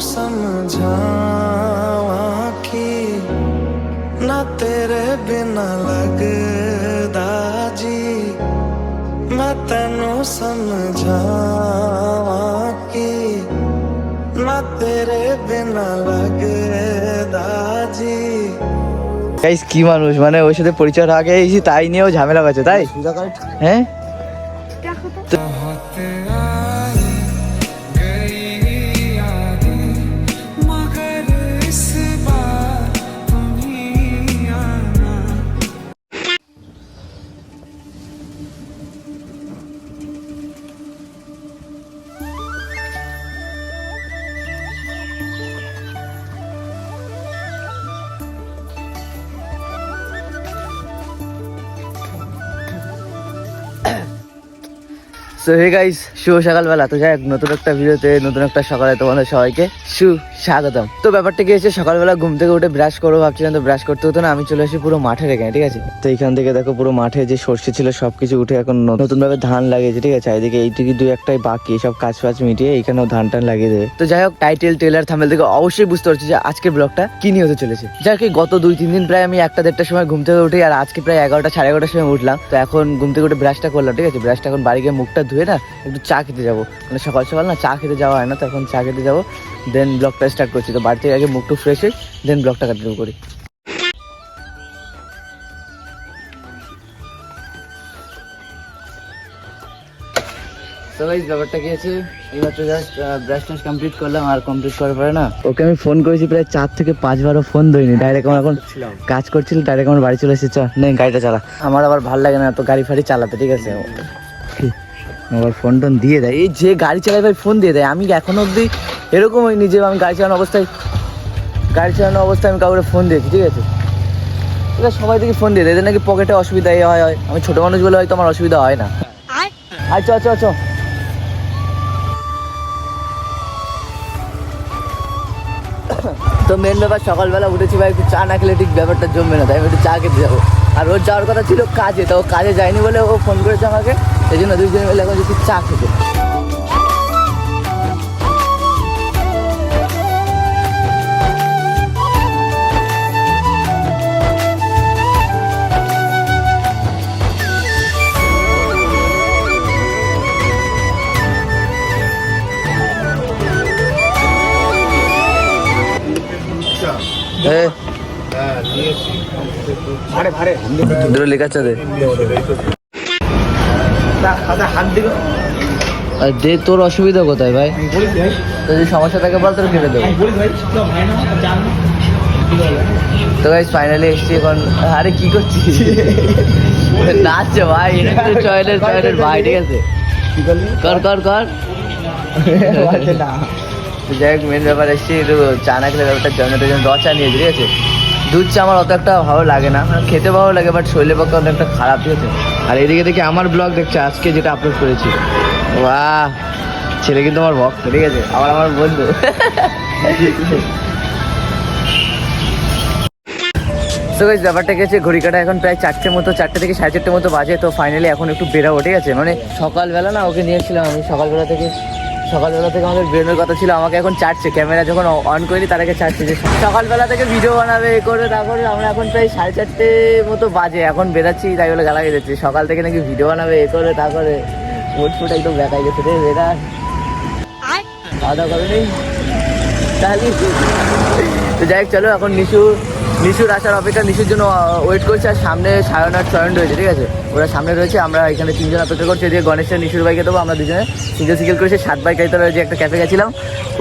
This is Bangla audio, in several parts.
ਸਮਝਾਵਾਂ ਕਿ ਨਾ ਤੇਰੇ ਬਿਨਾ ਲੱਗਦਾ ਜੀ ਮੈਂ ਤੈਨੂੰ ਸਮਝਾਵਾਂ ਕਿ ਨਾ ਤੇਰੇ ਬਿਨਾ ਲੱਗਦਾ ਜੀ গাইস কি মানুষ মানে ওর সাথে পরিচয় আগে এসেছি তাই নিয়েও ঝামেলা করছে তাই হ্যাঁ সো হে গাইস শুভ সকালবেলা। তো যাই নতুন একটা ভিডিওতে, নতুন একটা সকালে তোমাদের সবাইকে সু স্বাগতম তো ব্যাপারটা কি হচ্ছে সকালবেলা ঘুম থেকে উঠে ব্রাশ করব, ভাবছিলাম তো ব্রাশ করতে হতো না, আমি চলে আসি পুরো মাঠের এখানে ঠিক আছে? তো এইখান থেকে দেখো পুরো মাঠে যে সর্ষে ছিল, সবকিছু উঠে এখন নতুন ভাবে ধান লাগিয়েছে, ঠিক আছে? এইদিকে দুই একটাই বাকি, সব কাজ ফাজ মিটিয়ে এখানেও ধান টান লাগিয়ে দেবে। তো যাই হোক টাইটেল টেলার থামেল থেকে অবশ্যই বুঝতে পারছি যে আজকের ব্লগটা কি নিয়ে হতে চলেছে। যাই কি গত দুই, তিন দিন প্রায় আমি একটা দেড়টার সময় ঘুম থেকে উঠি, আর আজকে প্রায় এগারোটা, সাড়ে এগারোটার সময় উঠলাম। তো এখন ঘুম থেকে উঠে ব্রাশটা করলাম, ঠিক আছে? ব্রাশটা এখন বাড়ি গিয়ে মুখটা ধুয়ে না একটু চা খেতে যাব। মানে সকাল সকাল না চা খেতে যাওয়া হয় না তো এখন চা খেতে যাব। দেন ব্লগটা স্টার্ট করছি। তো বাড়ি থেকে আগে মুখটু ফ্রেশ হই দেন ব্লগটা কন্টিনিউ করি। তো ব্যাপারটা কি আছে এইমাত্র জাস্ট ব্রাশ টাশ কমপ্লিট করলাম আর কমপ্লিট করার পরে না ওকে আমি ফোন করেছি প্রায় চার থেকে পাঁচবারও ফোন ধরিনি। ডাইরেক্ট আমার এখন কাজ করছিল ডাইরেক্ট আমার বাড়ি চলে এসেছে। চ নে গাড়িটা চালা। আমার আবার ভালো লাগে না তো গাড়ি ফাড়ি চালাতে ঠিক আছে? আবার ফোন টোন দিয়ে দেয়। এই যে গাড়ি চালায় ভাই ফোন দিয়ে দেয়। আমি এখনও অবধি এরকম হয়নি যে আমি গাড়ি চালানো অবস্থায় গাড়ি চালানো অবস্থায় আমি কাউকে ফোন দিয়েছি ঠিক আছে? এবার সবাই থেকে ফোন দিয়ে দেয়। এদের নাকি পকেটে অসুবিধা হয় হয়। আমি ছোটো মানুষ বলে হয়তো আমার অসুবিধা হয় না। আচ্ছা চ চ তো মেন ব্যাপার সকালবেলা উঠেছি ভাই একটু চা না খেলে ঠিক ব্যাপারটা জমবে না তাই আমি একটু চা খেতে যাব। আর ওর যাওয়ার কথা ছিল কাজে তো কাজে যায়নি বলে ও ফোন করেছে আমাকে। সেই জন্য দুইজন মিলে এখন একটু চা খেতে। হ্যাঁ দুটো লেখা আছে দে, তোর অসুবিধা কোথায় ভাই? যদি সমস্যা থাকে বল, তোর কেটে দেবো। তো গাইস ফাইনালি এসছি এখন। আরে, কি করছিস? নাচছে ভাই চয়নের চয়নের ভাই, ঠিক আছে? কর কর কর। যাই হোক মেন ব্যাপার এসছি, একটু চা না খেলে ব্যাপারটা জন্মটার জন্য র চা নিয়েছি, ঠিক আছে? দুধ চা আমার অত একটা ভালো লাগে না। মানে খেতে ভালো লাগে বাট শরীরের পক্ষে অনেকটা খারাপ আছে? আর এদিকে দেখি আমার ব্লগ দেখছে আজকে যেটা আপলোড করেছি। বাহ ছেলে কিন্তু আমার ভক্ত ঠিক আছে? আবার আমার বন্ধু। তো এই ব্যাপারটা গেছে ঘড়ি কাটা এখন প্রায় চারটে মতো চারটে থেকে সাড়ে চারটে মতো বাজে তো ফাইনালি এখন একটু বেরাবো ঠিক আছে? মানে সকালবেলা না ওকে নিয়েছিলাম আমি সকালবেলা থেকে সকালবেলা থেকে আমাদের বেরোনোর কথা ছিল, আমাকে এখন চাটছে ক্যামেরা যখন অন করি তার আগে চাটছে যে, সকালবেলা থেকে ভিডিও বানাবে, এ করে তারপরে আমরা এখন প্রায় সাড়ে চারটে মতো বাজে, এখন বেরাচ্ছি, তাই বলে গালা যাচ্ছি সকাল থেকে নাকি ভিডিও বানাবে, এ করে তারপরে ফুট ফুট একদম দেখাই গেছে রে বেরা খাওয়া দাওয়া করেনি তাহলে তো যাই চলো, এখন নিশু নিশুর আসার অপেক্ষা নিশুর জন্য ওয়েট করছে আর সামনে সায়ন আর চয়ন রয়েছে, ঠিক আছে? ওরা সামনে রয়েছে, আমরা এখানে তিনজন অপেক্ষা করছি, এদিকে গণেশের নিশুর বাইকে দেবো, আমরা দুজনে সিঙ্গেল সিঙ্গেল করেছি, সাত বাইক আইতে যে একটা ক্যাফে গেছিলাম।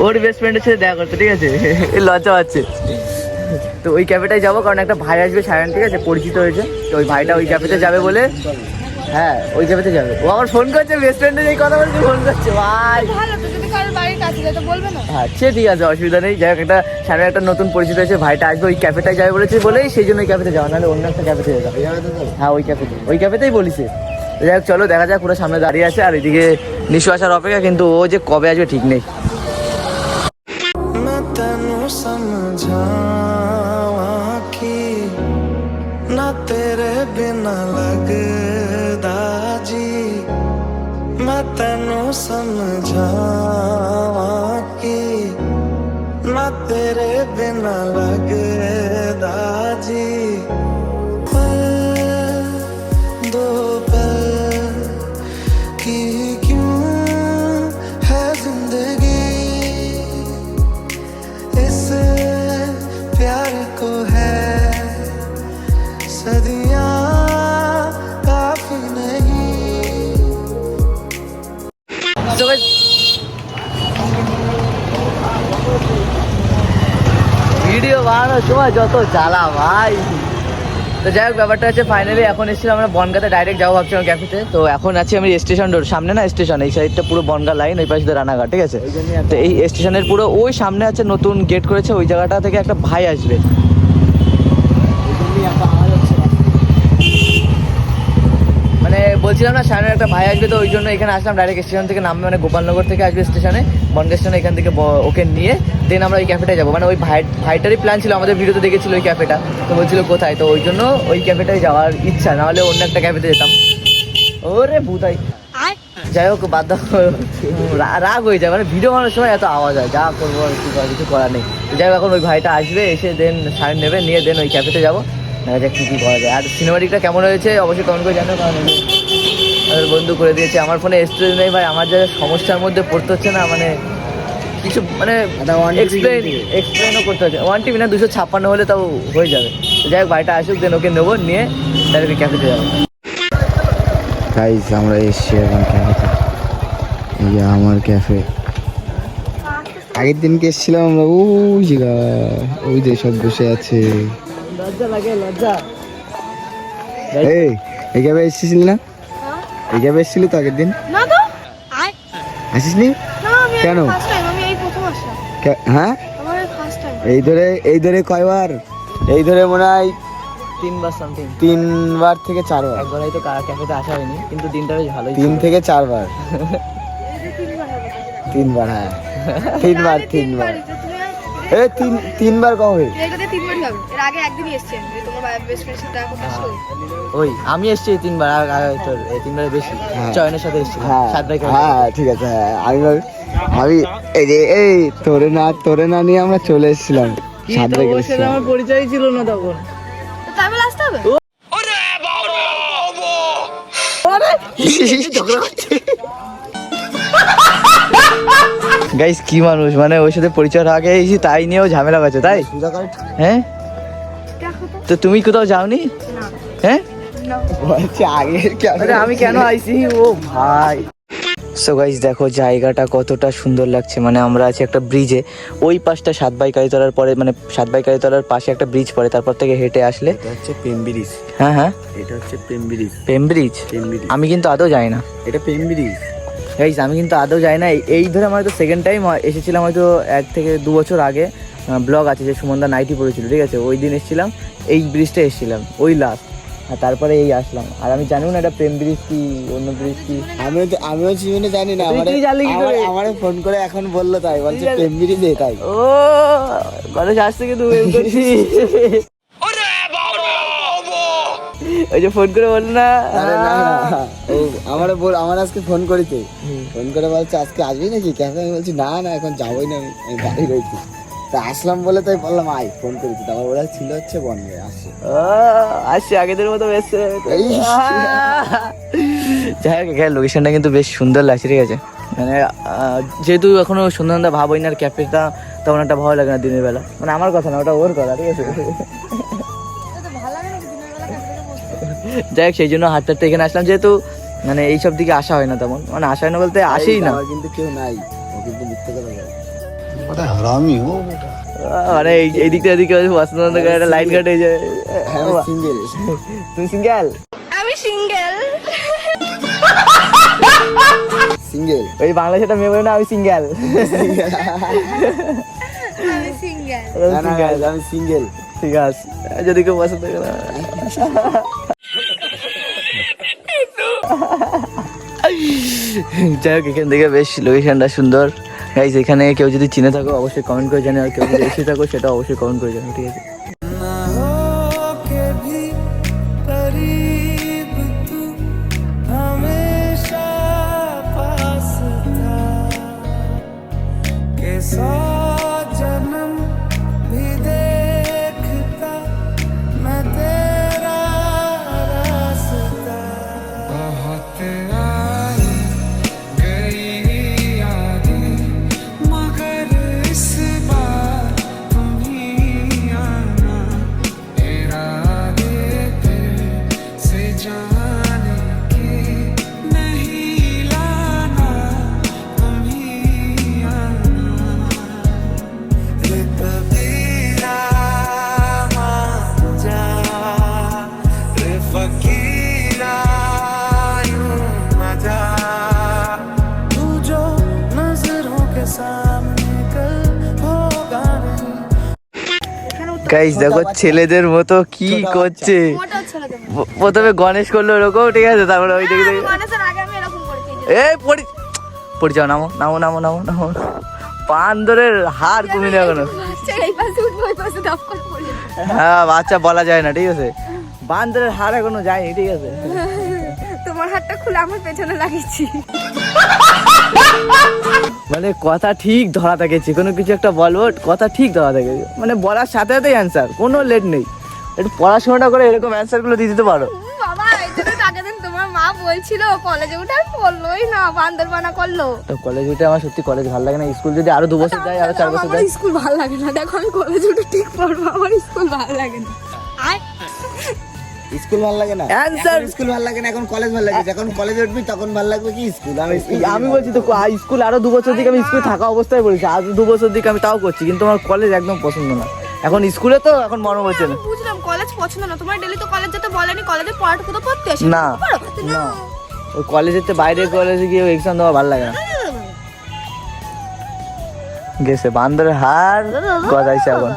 ওর বেস্ট ফ্রেন্ডের সাথে দেখা করতে, ঠিক আছে? লজ্জা পাচ্ছে। তো ওই ক্যাফেটাই যাব, কারণ একটা ভাই আসবে সায়ন, ঠিক আছে? পরিচিত হয়েছে। তো ওই ভাইটা ওই ক্যাফেতে যাবে বলে হ্যাঁ ওই ক্যাফেতে যাবে। ও আমার ফোন করছে বেস্ট ফ্রেন্ডের এই কথা বলছে ফোন করছে। ভাই। কারোর বাড়ির কাছে যায় বলবে না। হ্যাঁ সে ঠিক আছে অসুবিধা নেই। যাই হোক একটা সামনে একটা নতুন পরিচিত হয়েছে ভাইটা আসবে ওই ক্যাফেটায় যাবে বলেছে বলেই সেই জন্য ওই ক্যাফেতে যাওয়া নাহলে অন্য একটা ক্যাফেতে যাবে? হ্যাঁ ওই ক্যাফেতে। ওই ক্যাফেতেই বলিছে। তো যাই হোক চলো দেখা যাক পুরো সামনে দাঁড়িয়ে আছে। আর এদিকে নিশু আসার অপেক্ষা কিন্তু ও যে কবে আসবে ঠিক নেই। बिना लगदा जी पल, दो पल की क्यों है ज़िंदगी? इस प्यार को है सदियाँ काफ़ी नहीं। ভিডিও বানানোর সময় যত জ্বালা ভাই। তো যাই হোক ব্যাপারটা হচ্ছে ফাইনালি এখন এসেছিলাম আমরা বনগাতে ডাইরেক্ট যাব ভাবছিলাম ক্যাফেতে তো এখন আছি আমি স্টেশন রোড সামনে না স্টেশন এই সাইডটা পুরো বনগা লাইন ওই পাশে রানাঘাট ঠিক আছে? তো এই স্টেশনের পুরো ওই সামনে আছে নতুন গেট করেছে ওই জায়গাটা থেকে একটা ভাই আসবে মানে বলছিলাম না সামনে একটা ভাই আসবে তো ওই জন্য এখানে আসলাম ডাইরেক্ট স্টেশন থেকে নামবে মানে গোপালনগর থেকে আসবে স্টেশনে বনগা স্টেশনে এখান থেকে ওকে নিয়ে দেন আমরা ওই ক্যাফেটায় যাব। মানে ওই ভাই ভাইটারই প্ল্যান ছিল আমাদের ভিডিওতে দেখেছিল ওই ক্যাফেটা তো বলছিল কোথায়? তো ওই জন্য ওই ক্যাফেটায় যাওয়ার ইচ্ছা নাহলে অন্য একটা ক্যাফেতে যেতাম। ওরে ভূতাই। যাই হোক বাদ রাগ হয়ে যায় মানে ভিডিও বানানোর সময় এত আওয়াজ হয় যা করব কিছু করার নেই। যাই হোক এখন ওই ভাইটা আসবে এসে দেন সাইন নেবে নিয়ে দেন ওই ক্যাফেতে যাব। দেখা যাক কী কী করা যায়। আর সিনেমাটিকটা কেমন হয়েছে অবশ্যই কমেন্ট করে জানো কারণ বন্ধু করে দিয়েছে। আমার ফোনে স্টোরেজ নেই ভাই আমার যা সমস্যার মধ্যে পড়তে হচ্ছে না মানে কিছু মানে এক্সপ্লেন এক্সপ্লেনও করতে হচ্ছে। ওয়ান টিভি না দুশো ছাপ্পান্ন হলে তাও হয়ে যাবে। যাই হোক ভাইটা আসুক দেন ওকে নেব নিয়ে ডাইরেক্ট ক্যাফেতে যাব। গাইজ আমরা এসছি এখন ক্যাফেতে এই যে আমার ক্যাফে আগের দিনকে এসেছিলাম আমরা ওই জায়গা ওই যে সব বসে আছে। লজ্জা লাগে লজ্জা। এই এই ক্যাফে এসেছিল না? এই ক্যাফে এসেছিলি তো আগের দিন? না তো। আয়। আসিস নি কেন? ফার্স্ট টাইম আমি এই প্রথম আসলাম। কে- হ্যাঁ? আমার ফার্স্ট টাইম এই ধরে এই ধরে কয়বার? এই ধরে মনে হয় তিনবার সামথিং তিনবার থেকে চারবার। একবার হয়তো ক্যাফেতে আসা হয়নি কিন্তু দিনটা বেশ ভালোই তিন থেকে চারবার। তিনবার হ্যাঁ। তিনবার তিনবার। এ তিন তিনবার কবে এটাতে তিনবারই হবে। এর আগে একদিনই এসেছেন যে তোমার বেস্ট ফ্রেন্ডের সাথে দেখা করতে আসলো ওই আমি এসছি এই তিনবার আর আর তোর এই বেশি। হ্যাঁ। চয়নের সাথে এসছি। হ্যাঁ। সাত ভাই হ্যাঁ ঠিক আছে হ্যাঁ আমি ভাবি- আমি এই যে এই তোরে না তোরে না নিয়ে আমরা চলে এসেছিলাম। সাত আমার পরিচয় ছিল না তখন। গাইস কি মানুষ? মানে ওর সাথে পরিচয় আগে এসেছি তাই নিয়েও ঝামেলা গেছে তাই? হ্যাঁ? তো। তুমি কোথাও যাওনি? হ্যাঁ? আমি কেন আইছি? ও ভাই। সো গাইস দেখো জায়গাটা কতটা সুন্দর লাগছে। মানে আমরা আছি একটা ব্রিজে ওই পাশটা সাত বাই কালীতলার পরে মানে সাত বাই কালীতলার পাশে একটা ব্রিজ পড়ে। তারপর থেকে হেঁটে আসলে এটা হচ্ছে পেম ব্রিজ হ্যাঁ হ্যাঁ। এটা হচ্ছে পেম ব্রিজ পেম ব্রিজ পেম ব্রিজ আমি কিন্তু আদৌ যাই না। এটা পেম ব্রিজ গাইজ আমি কিন্তু আদৌ যাই না। এই- ধরে আমার হয়তো সেকেন্ড টাইম এসেছিলাম হয়তো এক থেকে দু বছর আগে। ব্লগ আছে যে সুমনদা নাইটি পড়েছিল ঠিক আছে? ওই দিন এসেছিলাম এই ব্রিজটা এসেছিলাম ওই লাস্ট আর তারপরে এই আসলাম। আর আমি জানিও না এটা প্রেম ব্রিজ কি অন্য ব্রিজ কি? আমিও তো আমিও জীবনে জানি না। আমারে ফোন করে? এখন বলল তাই বলছে প্রেম ব্রিজে তাই। ও গণেশ আজ থেকে করছি ওই যে ফোন করে বলল না। আরে না ও আমারে বল আমার আজকে ফোন করিতে। ফোন করে বলছে আজকে আসবি নাকি? ক্যাফে আমি বলছি না না এখন যাবোই না আমি বাড়ি রয়েছি। তা আসলাম বলে তাই বললাম আই ফোন করেছি তারপর ওরা ছিল হচ্ছে বন্ধে আসছে আসছে আগেদের মতো বেশ। যাই হোক এখানে লোকেশনটা কিন্তু বেশ সুন্দর লাগছে ঠিক আছে? মানে যেহেতু এখনও সুন্দরদা ভাব হয় না আর ক্যাফেটা তেমন একটা ভালো লাগে না দিনের বেলা। মানে আমার কথা না ওটা ওর কথা ঠিক আছে? যাই হোক সেই জন্য হাঁটতে হাঁটতে এখানে আসলাম। যেহেতু মানে এইসব দিকে আসা হয় না তেমন। মানে আসা হয় না বলতে আসেই না। কিন্তু কেউ নাই। ও কিন্তু মিথ্যে কথা বলে। মানে এই- এদিকে পছন্দ করে একটা লাইন কাটে যায় সিঙ্গেল তুমি সিঙ্গেল আমি সিঙ্গেল সিঙ্গেল ওই বাংলা সেটা মেয়ে বলে না আমি সিঙ্গেল আমি সিঙ্গেল আমি ঠিক আছে। যদি কেউ পছন্দ করে। যাই হোক, এখান থেকে বেশ লোকেশনটা সুন্দর। গাইজ এখানে কেউ যদি চিনে থাকো, অবশ্যই কমেন্ট করে জানে আর কেউ যদি এসে থাকো সেটা অবশ্যই কমেন্ট করে জানো ঠিক আছে? গাইস দেখো ছেলেদের মতো কি করছে। প্রথমে গণেশ করল ওরকম ঠিক আছে তারপরে ওই দেখে দেখে এই পড়ি পড়ি যাও নামো নামো নামো নামো নামো। বান্দরের হার কমে না। হ্যাঁ বাচ্চা বলা যায় না ঠিক আছে। বান্দরের হার এখনও যায়নি ঠিক আছে। তোমার হাতটা খুলে আমার পেছনে লাগিয়েছি। মানে কথা ঠিক ধরা থাকে যে কোনো কিছু একটা বলব কথা ঠিক ধরা থাকে মানে বলার সাথে সাথে অ্যান্সার কোনো লেট নেই। একটু পড়াশোনাটা করে এরকম অ্যান্সারগুলো দিয়ে দিতে পারো। বাবা তোমার মা বলছিল কলেজে উঠে পড়লোই না বান্দর বানা করল। তো কলেজ উঠে আমার সত্যি কলেজ ভালো লাগে না। স্কুল যদি আরও দু বছর যায় আরও চার বছর যায়। স্কুল ভালো লাগে না। দেখো আমি কলেজে উঠে ঠিক পড়ব আমার স্কুল ভালো লাগে না। আয়। স্কুল ভালো লাগে না. এখন স্কুল ভালো লাগে না এখন কলেজ ভালো লাগে। যখন কলেজে উঠবি তখন ভালো লাগবে কি স্কুল? আমি আমি বলছি তো স্কুল আরও দু বছর দিকে আমি স্কুল থাকা অবস্থায় বলেছি আরও দু বছর দিকে আমি তাও করছি কিন্তু আমার কলেজ একদম পছন্দ না। এখন স্কুলে তো এখন মনে হচ্ছে না। বুঝলাম কলেজ পছন্দ না। তোমার ডেলি তো কলেজ যেতে বলেনি কলেজে পড়াটুকু তো পড়তে আসে না। না। ওই কলেজের তো বাইরে কলেজে গিয়ে এক্সাম দেওয়া ভালো লাগে না। গেছে বান্দরের হার গজাইছে এখন।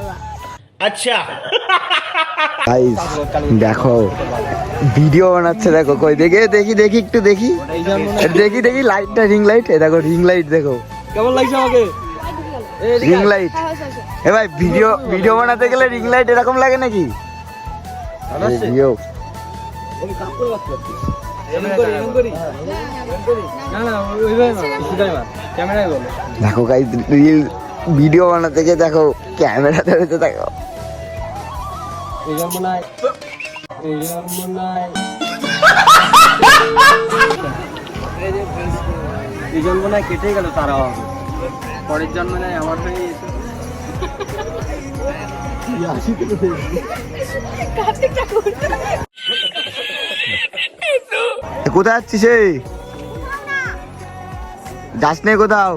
গাইস দেখো ভিডিও বানাচ্ছে দেখো কই দেখে দেখি দেখি একটু দেখি। দেখি দেখি লাইটটা রিং লাইট এ দেখো রিং লাইট দেখো। কেমন লাগছে আমাকে? রিং লাইট এ ভাই ভিডিও ভিডিও বানাতে গেলে রিং লাইট এরকম লাগে নাকি? ভিডিও দেখো গাইস রিল ভিডিও বানাতে গিয়ে দেখো ক্যামেরা ধরেছে দেখো। এই জন্ম না কেটে গেল তারা পরের জন্ম নাই আমার হয়ে কোথায় যাচ্ছিস এই? যাস নে কোথাও।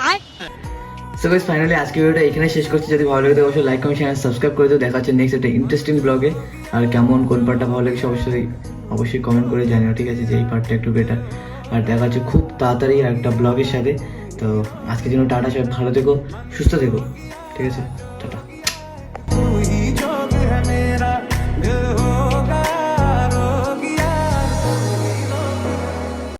আয়। সো গাইস ফাইনালি আজকে ভিডিওটা এখানে শেষ করছি। যদি ভালো লাগে, তো অবশ্যই লাইক কমেন্ট চ্যানেল সাবস্ক্রাইব করে দিও। দেখা হচ্ছে নেক্সট একটা ইন্টারেস্টিং ব্লগে আর কেমন কোন পার্টটা ভালো লাগে অবশ্যই অবশ্যই কমেন্ট করে জানিও, ঠিক আছে? যে এই পার্টটা একটু বেটার আর দেখা হচ্ছে খুব তাড়াতাড়ি একটা ব্লগের সাথে। তো আজকের জন্য টাটা, সবাই ভালো থেকো, সুস্থ থেকো, ঠিক আছে?